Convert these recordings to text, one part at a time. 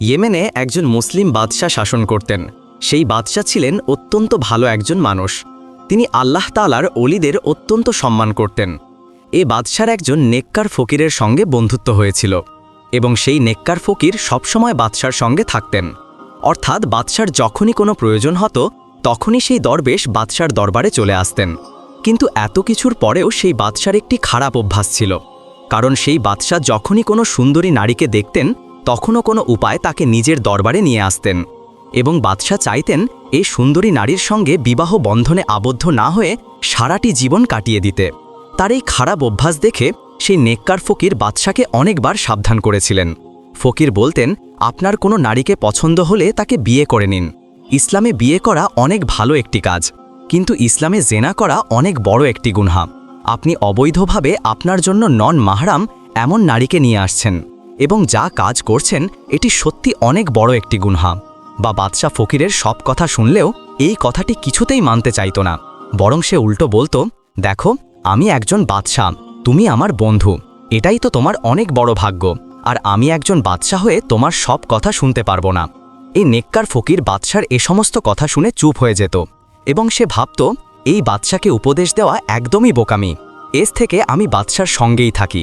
ইয়েমেনে একজন মুসলিম বাদশাহ শাসন করতেন। সেই বাদশাহ ছিলেন অত্যন্ত ভালো একজন মানুষ। তিনি আল্লাহ তালার অলিদের অত্যন্ত সম্মান করতেন। এ বাদশার একজন নেককার ফকিরের সঙ্গে বন্ধুত্ব হয়েছিল এবং সেই নেককার ফকির সবসময় বাদশার সঙ্গে থাকতেন। অর্থাৎ বাদশার যখনই কোনো প্রয়োজন হতো, তখনই সেই দরবেশ বাদশার দরবারে চলে আসতেন। কিন্তু এত কিছুর পরেও সেই বাদশার একটি খারাপ অভ্যাস ছিল। কারণ সেই বাদশাহ যখনই কোনো সুন্দরী নারীকে দেখতেন তখনও কোনো উপায় তাকে নিজের দরবারে নিয়ে আসতেন এবং বাদশাহ চাইতেন এই সুন্দরী নারীর সঙ্গে বিবাহ বন্ধনে আবদ্ধ না হয়ে সারাটি জীবন কাটিয়ে দিতে। তার এই খারাপ অভ্যাস দেখে সেই নেককার ফকির বাদশাকে অনেকবার সাবধান করেছিলেন। ফকির বলতেন, আপনার কোনো নারীকে পছন্দ হলে তাকে বিয়ে করে নিন। ইসলামে বিয়ে করা অনেক ভালো একটি কাজ, কিন্তু ইসলামে জেনা করা অনেক বড় একটি গুনহা। আপনি অবৈধভাবে আপনার জন্য নন মাহরাম এমন নারীকে নিয়ে আসছেন। এবং যা কাজ করছেন, এটি সত্যি অনেক বড় একটি গুনহা বা বাদশাহ ফকিরের সব কথা শুনলেও এই কথাটি কিছুতেই মানতে চাইত না। বরং সে উল্টো বলতো, দেখো, আমি একজন বাদশাহ, তুমি আমার বন্ধু, এটাই তো তোমার অনেক বড় ভাগ্য, আর আমি একজন বাদশাহ হয়ে তোমার সব কথা শুনতে পারব না। এই নেককার ফকির বাদশার এ সমস্ত কথা শুনে চুপ হয়ে যেত এবং সে ভাবত, এই বাদশাকে উপদেশ দেওয়া একদমই বোকামি, এস থেকে আমি বাদশার সঙ্গেই থাকি।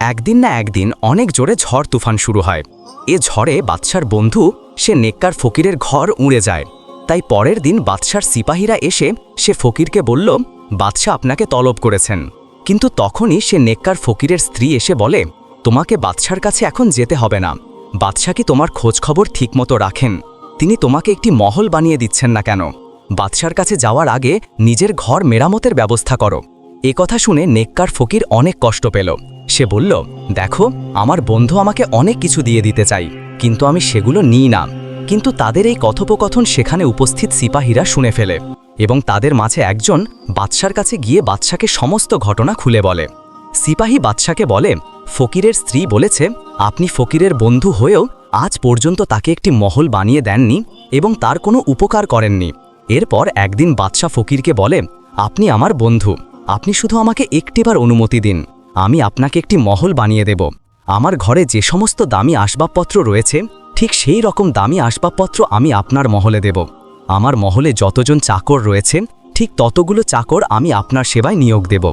একদিন না একদিন অনেক জোরে ঝড় তুফান শুরু হয়। এ ঝড়ে বাদশার বন্ধু, সে নেককার ফকিরের ঘর উড়ে যায়। তাই পরের দিন বাদশার সিপাহীরা এসে সে ফকিরকে বলল, বাদশাহ আপনাকে তলব করেছেন। কিন্তু তখনই সে নেককার ফকিরের স্ত্রী এসে বলে, তোমাকে বাদশার কাছে এখন যেতে হবে না। বাদশাহ কি তোমার খোঁজখবর ঠিকমতো রাখেন? তিনি তোমাকে একটি মহল বানিয়ে দিচ্ছেন না কেন? বাদশার কাছে যাওয়ার আগে নিজের ঘর মেরামতের ব্যবস্থা করো। এ কথা শুনে নেককার ফকির অনেক কষ্ট পেল। সে বলল, দেখো, আমার বন্ধু আমাকে অনেক কিছু দিয়ে দিতে চাই, কিন্তু আমি সেগুলো নিই না। কিন্তু তাদের এই কথোপকথন সেখানে উপস্থিত সিপাহীরা শুনে ফেলে এবং তাদের মাঝে একজন বাদশার কাছে গিয়ে বাদশাকে সমস্ত ঘটনা খুলে বলে। সিপাহী বাদশাকে বলে, ফকিরের স্ত্রী বলেছে, আপনি ফকিরের বন্ধু হয়েও আজ পর্যন্ত তাকে একটি মহল বানিয়ে দেননি এবং তার কোনো উপকার করেননি। এরপর একদিন বাদশাহ ফকিরকে বলে, আপনি আমার বন্ধু, আপনি শুধু আমাকে একটিবার অনুমতি দিন। আমি আপনাকে একটি মহল বানিয়ে দেব। আমার ঘরে যে সমস্ত দামি আসবাবপত্র রয়েছে, ঠিক সেই রকম দামি আসবাবপত্র আমি আপনার মহলে দেব। আমার মহলে যতজন চাকর রয়েছে ঠিক ততগুলো চাকর আমি আপনার সেবায় নিয়োগ দেব।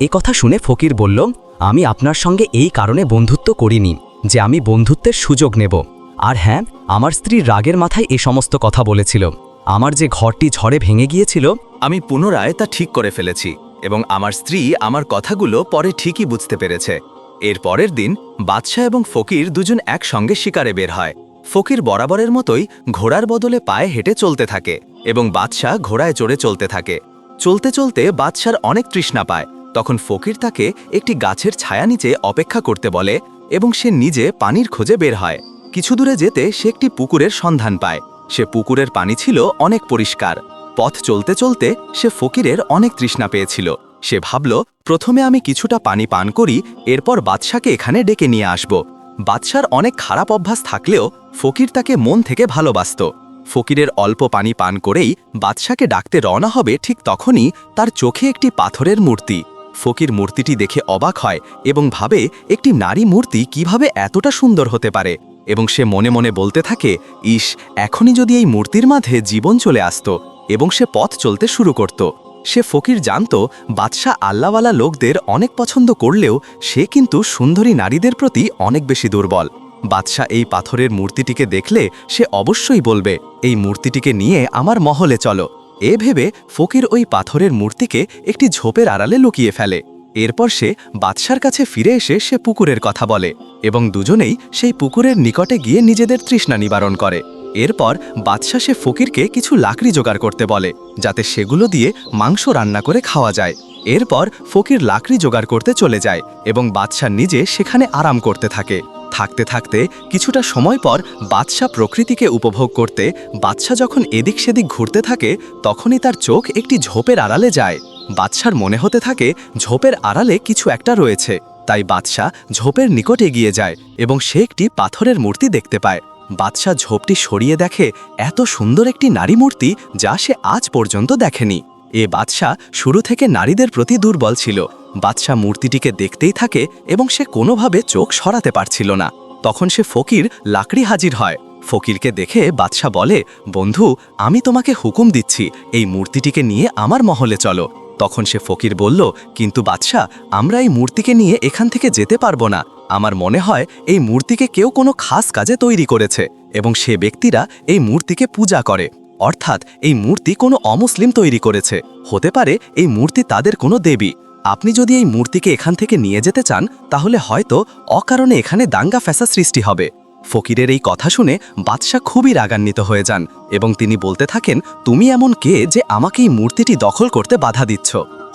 এ কথা শুনে ফকির বলল, আমি আপনার সঙ্গে এই কারণে বন্ধুত্ব করিনি, যে আমি বন্ধুত্বের সুযোগ নেব। আর হ্যাঁ আমার স্ত্রী রাগের মাথায় এ সমস্ত কথা বলেছিল। আমার যে ঘরটি ঝড়ে ভেঙে গিয়েছিল, আমি পুনরায় তা ঠিক করে ফেলেছি। এবং আমার স্ত্রী আমার কথাগুলো পরে ঠিকই বুঝতে পেরেছে। এর পরের দিন, বাদশাহ এবং ফকির দুজন একসঙ্গে শিকারে বের হয়। ফকির বরাবরের মতোই ঘোড়ার বদলে পায়ে হেঁটে চলতে থাকে এবং বাদশাহ ঘোড়ায় চড়ে চলতে থাকে। চলতে চলতে বাদশার অনেক তৃষ্ণা পায়। তখন ফকির তাকে একটি গাছের ছায়া নিচে অপেক্ষা করতে বলে এবং সে নিজে পানির খোঁজে বের হয়। কিছু দূরে যেতে সে একটি পুকুরের সন্ধান পায়। সে পুকুরের পানি ছিল অনেক পরিষ্কার। পথ চলতে চলতে সে ফকিরের অনেক তৃষ্ণা পেয়েছিল। সে ভাবল, প্রথমে আমি কিছুটা পানি পান করি, এরপর বাদশাকে এখানে ডেকে নিয়ে আসব। বাদশার অনেক খারাপ অভ্যাস থাকলেও ফকির তাকে মন থেকে ভালোবাসত। ফকিরের অল্প পানি পান করেই বাদশাকে ডাকতে রওনা হবে ঠিক তখনই তার চোখে একটি পাথরের মূর্তি। ফকির মূর্তিটি দেখে অবাক হয় এবং ভাবে, একটি নারী মূর্তি কীভাবে এতটা সুন্দর হতে পারে? এবং সে মনে মনে বলতে থাকে, ইস, এখনই যদি এই মূর্তির মাঝে জীবন চলে আসতো এবং সে পথ চলতে শুরু করত। সে ফকির জানত, বাদশাহ আল্লাওয়ালা লোকদের অনেক পছন্দ করলেও সে কিন্তু সুন্দরী নারীদের প্রতি অনেক বেশি দুর্বল। বাদশাহ এই পাথরের মূর্তিটিকে দেখলে সে অবশ্যই বলবে, এই মূর্তিটিকে নিয়ে আমার মহলে চলো। এ ভেবে ফকির ওই পাথরের মূর্তিকে একটি ঝোপের আড়ালে লুকিয়ে ফেলে। এরপর সে বাদশার কাছে ফিরে এসে সে পুকুরের কথা বলে এবং দুজনেই সেই পুকুরের নিকটে গিয়ে নিজেদের তৃষ্ণা নিবারণ করে। এরপর বাদশাহ সে ফকিরকে কিছু লাকড়ি জোগাড় করতে বলে, যাতে সেগুলো দিয়ে মাংস রান্না করে খাওয়া যায়। এরপর ফকির লাকড়ি জোগাড় করতে চলে যায় এবং বাদশাহ নিজে সেখানে আরাম করতে থাকে। থাকতে থাকতে কিছুটা সময় পর বাদশাহ প্রকৃতিকে উপভোগ করতে বাদশাহ যখন এদিক সেদিক ঘুরতে থাকে, তখনই তার চোখ একটি ঝোপের আড়ালে যায়। বাদশার মনে হতে থাকে, ঝোপের আড়ালে কিছু একটা রয়েছে। তাই বাদশাহ ঝোপের নিকট এগিয়ে যায় এবং সে একটি পাথরের মূর্তি দেখতে পায়। বাদশাহ ঝোপটি সরিয়ে দেখে এত সুন্দর একটি নারী মূর্তি যা সে আজ পর্যন্ত দেখেনি। এ বাদশাহ শুরু থেকে নারীদের প্রতি দুর্বল ছিল। বাদশাহ মূর্তিটিকে দেখতেই থাকে এবং সে কোনোভাবে চোখ সরাতে পারছিল না। তখন সে ফকির লাকড়ি হাজির হয়। ফকিরকে দেখে বাদশাহ বলে, বন্ধু, আমি তোমাকে হুকুম দিচ্ছি, এই মূর্তিটিকে নিয়ে আমার মহলে চলো। তখন সে ফকির বলল, কিন্তু বাদশাহ, আমরা এই মূর্তিকে নিয়ে এখান থেকে যেতে পারব না। আমার মনে হয় এই মূর্তিকে কেউ কোনো খাস কাজে তৈরি করেছে এবং সে ব্যক্তিরা এই মূর্তিকে পূজা করে। অর্থাৎ এই মূর্তি কোনো অমুসলিম তৈরি করেছে। হতে পারে এই মূর্তি তাদের কোনো দেবী। আপনি যদি এই মূর্তিকে এখান থেকে নিয়ে যেতে চান, তাহলে হয়তো অকারণে এখানে দাঙ্গা ফ্যাসা সৃষ্টি হবে। ফকিরের এই কথা শুনে বাদশাহ খুবই রাগান্বিত হয়ে যান এবং তিনি বলতে থাকেন, তুমি এমন কে যে আমাকে এই মূর্তিটি দখল করতে বাধা দিচ্ছ?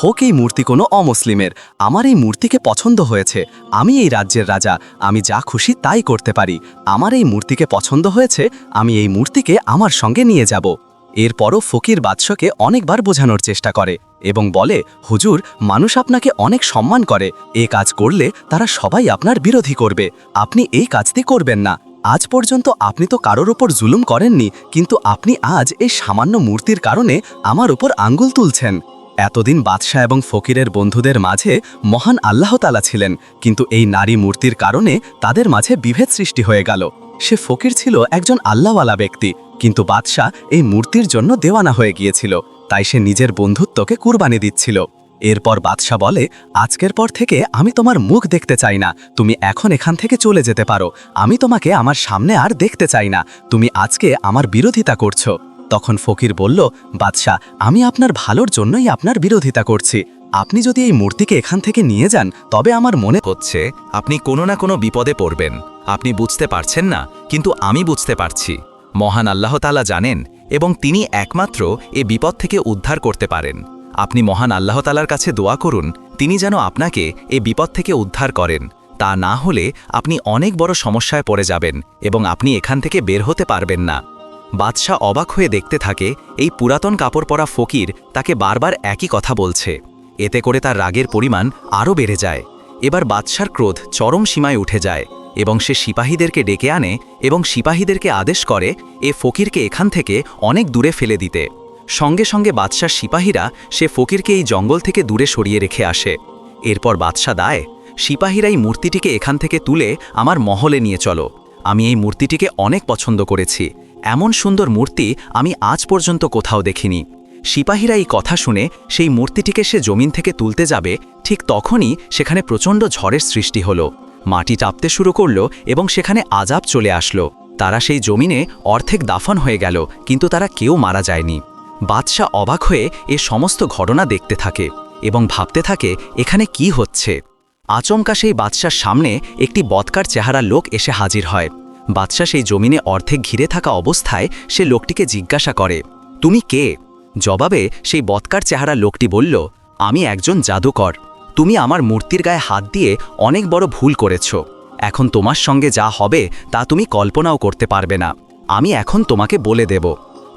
হোক এই মূর্তি কোনো অমুসলিমের। আমার এই মূর্তিকে পছন্দ হয়েছে। আমি এই রাজ্যের রাজা। আমি যা খুশি তাই করতে পারি। আমার এই মূর্তিকে পছন্দ হয়েছে। আমি এই মূর্তিকে আমার সঙ্গে নিয়ে যাব। এরপরও ফকির বাদশাকে অনেকবার বোঝানোর চেষ্টা করে এবং বলে, হুজুর, মানুষ আপনাকে অনেক সম্মান করে। এ কাজ করলে তারা সবাই আপনার বিরোধী করবে। আপনি এই কাজটি করবেন না। আজ পর্যন্ত আপনি তো কারোর ওপর জুলুম করেননি, কিন্তু আপনি আজ এই সামান্য মূর্তির কারণে আমার ওপর আঙ্গুল তুলছেন। এতদিন বাদশাহ এবং ফকিরের বন্ধুদের মাঝে মহান আল্লাহতালা ছিলেন, কিন্তু এই নারী মূর্তির কারণে তাদের মাঝে বিভেদ সৃষ্টি হয়ে গেল। সে ফকির ছিল একজন আল্লাহওয়ালা ব্যক্তি, কিন্তু বাদশাহ এই মূর্তির জন্য দেওয়ানা হয়ে গিয়েছিল, তাই সে নিজের বন্ধুত্বকে কুরবানি দিচ্ছিল। এরপর বাদশাহ বলে, আজকের পর থেকে আমি তোমার মুখ দেখতে চাই না, তুমি এখন এখান থেকে চলে যেতে পারো, আমি তোমাকে আমার সামনে আর দেখতে চাই না, তুমি আজকে আমার বিরোধিতা করছ। তখন ফকির বলল, বাদশাহ, আমি আপনার ভালোর জন্যই আপনার বিরোধিতা করছি। আপনি যদি এই মূর্তিকে এখান থেকে নিয়ে যান, তবে আমার মনে হচ্ছে আপনি কোনো না কোনো বিপদে পড়বেন। আপনি বুঝতে পারছেন না, কিন্তু আমি বুঝতে পারছি। মহান আল্লাহ তালা জানেন, এবং তিনি একমাত্র এ বিপদ থেকে উদ্ধার করতে পারেন। আপনি মহান আল্লাহ তালার কাছে দোয়া করুন, তিনি যেন আপনাকে এ বিপদ থেকে উদ্ধার করেন। তা না হলে আপনি অনেক বড় সমস্যায় পড়ে যাবেন, এবং আপনি এখান থেকে বের হতে পারবেন না। বাদশাহ অবাক হয়ে দেখতে থাকে, এই পুরাতন কাপড় পরা ফকির তাকে বারবার একই কথা বলছে। এতে করে তার রাগের পরিমাণ আরও বেড়ে যায়। এবার বাদশার ক্রোধ চরম সীমায় উঠে যায় এবং সে সিপাহীদেরকে ডেকে আনে এবং সিপাহীদেরকে আদেশ করে, এ ফকিরকে এখান থেকে অনেক দূরে ফেলে দিতে। সঙ্গে সঙ্গে বাদশার সিপাহীরা সে ফকিরকে এই জঙ্গল থেকে দূরে সরিয়ে রেখে আসে। এরপর বাদশাহ দায়, সিপাহীরা এই মূর্তিটিকে এখান থেকে তুলে আমার মহলে নিয়ে চলো। আমি এই মূর্তিটিকে অনেক পছন্দ করেছি। এমন সুন্দর মূর্তি আমি আজ পর্যন্ত কোথাও দেখিনি। সিপাহীরা এই কথা শুনে সেই মূর্তিটিকে সে জমিন থেকে তুলতে যাবে, ঠিক তখনই সেখানে প্রচণ্ড ঝড়ের সৃষ্টি হলো। মাটি চাপতে শুরু করল এবং সেখানে আজাব চলে আসলো। তারা সেই জমিনে অর্ধেক দাফন হয়ে গেল, কিন্তু তারা কেউ মারা যায়নি। বাদশাহ অবাক হয়ে এ সমস্ত ঘটনা দেখতে থাকে এবং ভাবতে থাকে, এখানে কি হচ্ছে? আচমকা সেই বাদশার সামনে একটি বৎকার চেহারা লোক এসে হাজির হয়। বাদশাহ সেই জমিনে অর্ধেক ঘিরে থাকা অবস্থায় সে লোকটিকে জিজ্ঞাসা করে, তুমি কে? জবাবে সেই বৎকার চেহারা লোকটি বলল, আমি একজন জাদুকর। তুমি আমার মূর্তির গায়ে হাত দিয়ে অনেক বড় ভুল করেছ। এখন তোমার সঙ্গে যা হবে তা তুমি কল্পনাও করতে পারবে না। আমি এখন তোমাকে বলে দেব।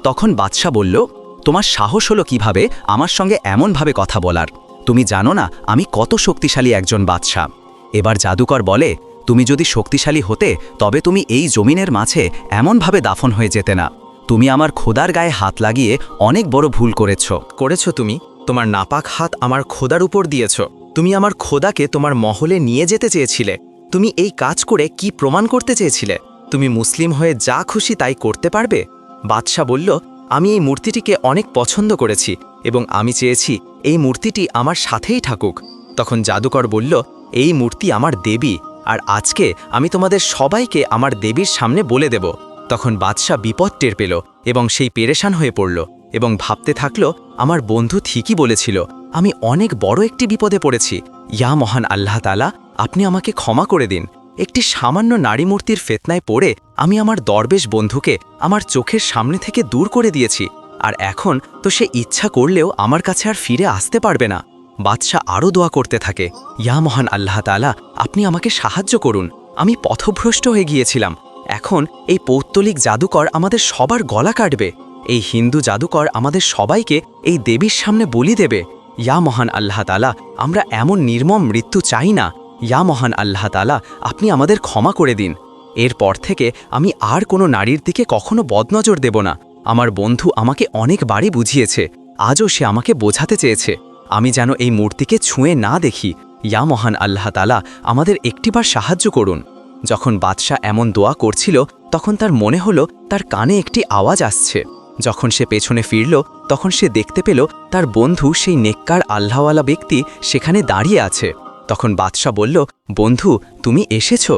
তখন বাদশাহ বলল, তোমার সাহস হলো কীভাবে আমার সঙ্গে এমনভাবে কথা বলার? তুমি জানো না আমি কত শক্তিশালী একজন বাদশাহ। এবার জাদুকর বলে তুমি যদি শক্তিশালী হতে, তবে তুমি এই জমিনের মাঝে এমনভাবে দাফন হয়ে যেতে না। তুমি আমার খোদার গায়ে হাত লাগিয়ে অনেক বড় ভুল করেছ। করেছ তুমি। তোমার নাপাক হাত আমার খোদার উপর দিয়েছ। তুমি আমার খোদাকে তোমার মহলে নিয়ে যেতে চেয়েছিলে। তুমি এই কাজ করে কি প্রমাণ করতে চেয়েছিলে? তুমি মুসলিম হয়ে যা খুশি তাই করতে পারবে? বাদশাহ বলল, আমি এই মূর্তিটিকে অনেক পছন্দ করেছি এবং আমি চেয়েছি এই মূর্তিটি আমার সাথেই থাকুক। তখন জাদুকর বলল, এই মূর্তি আমার দেবী। আর আজকে আমি তোমাদের সবাইকে আমার দেবীর সামনে বলে দেব। তখন বাদশাহ বিপদ টের পেল এবং সেই পেরেশান হয়ে পড়ল এবং ভাবতে থাকল, আমার বন্ধু ঠিকই বলেছিল, আমি অনেক বড় একটি বিপদে পড়েছি। ইয়া মহান আল্লাহ তালা আপনি আমাকে ক্ষমা করে দিন। একটি সামান্য নারী মূর্তির ফেতনায় পড়ে আমি আমার দরবেশ বন্ধুকে আমার চোখের সামনে থেকে দূর করে দিয়েছি। আর এখন তো সে ইচ্ছা করলেও আমার কাছে আর ফিরে আসতে পারবে না। বাদশাহ আরও দোয়া করতে থাকে, ইয়া মহান আল্লাহ তালা আপনি আমাকে সাহায্য করুন। আমি পথভ্রষ্ট হয়ে গিয়েছিলাম। এখন এই পৌত্তলিক জাদুকর আমাদের সবার গলা কাটবে। এই হিন্দু জাদুকর আমাদের সবাইকে এই দেবীর সামনে বলি দেবে, ইয়া মহান আল্লাহ তালা আমরা এমন নির্মম মৃত্যু চাই না। ইয়া মহান আল্লাহ তালা আপনি আমাদের ক্ষমা করে দিন। এরপর থেকে আমি আর কোনো নারীর দিকে কখনো বদনজর দেব না। আমার বন্ধু আমাকে অনেক বাড়ি বুঝিয়েছে। আজও সে আমাকে বোঝাতে চেয়েছে। আমি যেন এই মূর্তিকে ছুঁয়ে না দেখি। ইয়া মহান আল্লাহ তালা আমাদের একটিবার সাহায্য করুন। যখন বাদশাহ এমন দোয়া করছিল, তখন তার মনে হলো, তার কানে একটি আওয়াজ আসছে। যখন সে পেছনে ফিরল, তখন সে দেখতে পেল, তার বন্ধু সেই নেককার আল্লাহওয়ালা ব্যক্তি সেখানে দাঁড়িয়ে আছে। তখন বাদশাহ বলল, বন্ধু, তুমি এসেছ?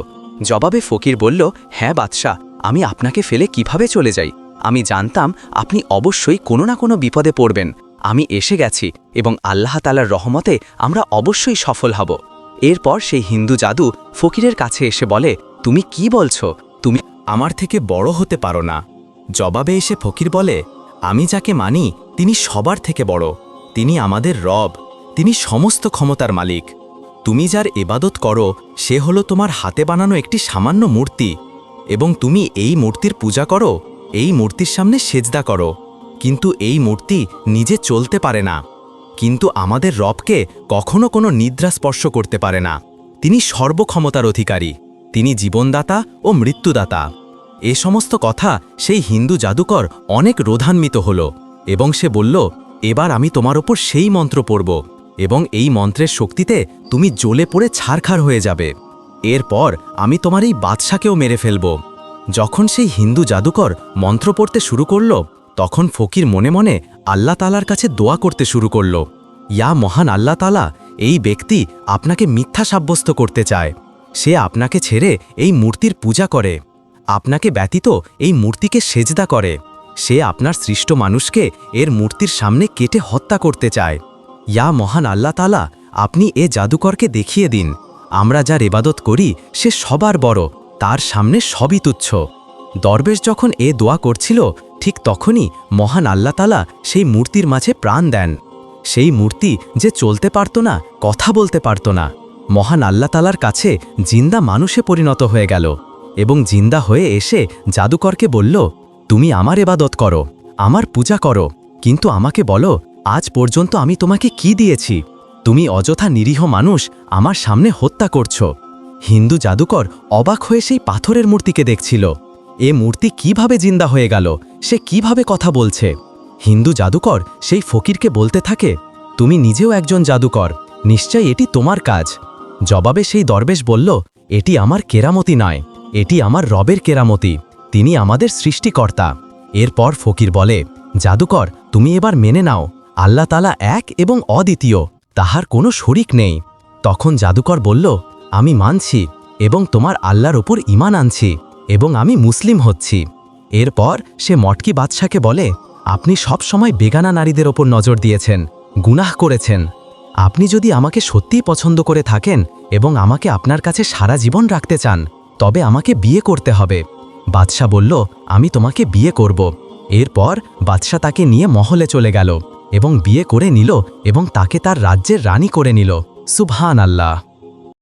জবাবে ফকির বলল হ্যাঁ বাদশাহ, আমি আপনাকে ফেলে কীভাবে চলে যাই? আমি জানতাম, আপনি অবশ্যই কোনো না কোনো বিপদে পড়বেন। আমি এসে গেছি এবং আল্লাহ তালার রহমতে আমরা অবশ্যই সফল হব। এরপর সেই হিন্দু জাদু ফকিরের কাছে এসে বলে, তুমি কি বলছো? তুমি আমার থেকে বড় হতে পারো না। জবাবে এসে ফকির বলে, আমি যাকে মানি, তিনি সবার থেকে বড়। তিনি আমাদের রব, তিনি সমস্ত ক্ষমতার মালিক। তুমি যার এবাদত করো, সে হলো তোমার হাতে বানানো একটি সামান্য মূর্তি। এবং তুমি এই মূর্তির পূজা করো, এই মূর্তির সামনে সেজদা করো। কিন্তু এই মূর্তি নিজে চলতে পারে না। কিন্তু আমাদের রবকে কখনো কোনো নিদ্রা স্পর্শ করতে পারে না। তিনি সর্বক্ষমতার অধিকারী। তিনি জীবনদাতা ও মৃত্যুদাতা। এ সমস্ত কথা সেই হিন্দু জাদুকর অনেক রোধান্বিত হল এবং সে বলল, এবার আমি তোমার ওপর সেই মন্ত্র পড়ব এবং এই মন্ত্রের শক্তিতে তুমি জ্বলে পড়ে ছারখার হয়ে যাবে। এরপর আমি তোমার এই বাদশাকেও মেরে ফেলব। যখন সেই হিন্দু জাদুকর মন্ত্র পড়তে শুরু করল তখন ফকির মনে মনে আল্লাহ তালার কাছে দোয়া করতে শুরু করল, ইয়া মহান আল্লাহ তালা এই ব্যক্তি আপনাকে মিথ্যা সাব্যস্ত করতে চায়। সে আপনাকে ছেড়ে এই মূর্তির পূজা করে। আপনাকে ব্যতীত এই মূর্তিকে সেজদা করে। সে আপনার সৃষ্ট মানুষকে এর মূর্তির সামনে কেটে হত্যা করতে চায়। ইয়া মহান আল্লাহ তালা আপনি এ জাদুকরকে দেখিয়ে দিন। আমরা যার এবাদত করি, সে সবার বড়, তার সামনে সবই তুচ্ছ। দরবেশ যখন এ দোয়া করছিল ঠিক তখনই মহান আল্লাহ তালা সেই মূর্তির মাঝে প্রাণ দেন। সেই মূর্তি যে চলতে পারত না, কথা বলতে পারত না। মহান আল্লাহ তালার কাছে জিন্দা মানুষে পরিণত হয়ে গেল এবং জিন্দা হয়ে এসে জাদুকরকে বলল, তুমি আমার এবাদত করো, আমার পূজা করো, কিন্তু আমাকে বলো, আজ পর্যন্ত আমি তোমাকে কি দিয়েছি? তুমি অযথা নিরীহ মানুষ আমার সামনে হত্যা করছ। হিন্দু জাদুকর অবাক হয়ে সেই পাথরের মূর্তিকে দেখছিল। এ মূর্তি কীভাবে জিন্দা হয়ে গেল? সে কীভাবে কথা বলছে? হিন্দু জাদুকর সেই ফকিরকে বলতে থাকে, তুমি নিজেও একজন জাদুকর, নিশ্চয় এটি তোমার কাজ। জবাবে সেই দরবেশ বলল, এটি আমার কেরামতি নয়, এটি আমার রবের কেরামতি, তিনি আমাদের সৃষ্টিকর্তা। এরপর ফকির বলে, জাদুকর, তুমি এবার মেনে নাও, আল্লাহ তালা এক এবং অদ্বিতীয়, তাহার কোনো শরিক নেই। তখন জাদুকর বলল, আমি মানছি এবং তোমার আল্লাহর ওপর ইমান আনছি। এবং আমি মুসলিম হচ্ছি। এরপর সে মটকি বাদশাকে বলে, আপনি সব সময় বেগানা নারীদের ওপর নজর দিয়েছেন, গুনাহ করেছেন। আপনি যদি আমাকে সত্যিই পছন্দ করে থাকেন এবং আমাকে আপনার কাছে সারা জীবন রাখতে চান, তবে আমাকে বিয়ে করতে হবে। বাদশাহ বলল, আমি তোমাকে বিয়ে করব। এরপর বাদশাহ তাকে নিয়ে মহলে চলে গেল এবং বিয়ে করে নিল এবং তাকে তার রাজ্যের রানী করে নিল। সুবহান আল্লাহ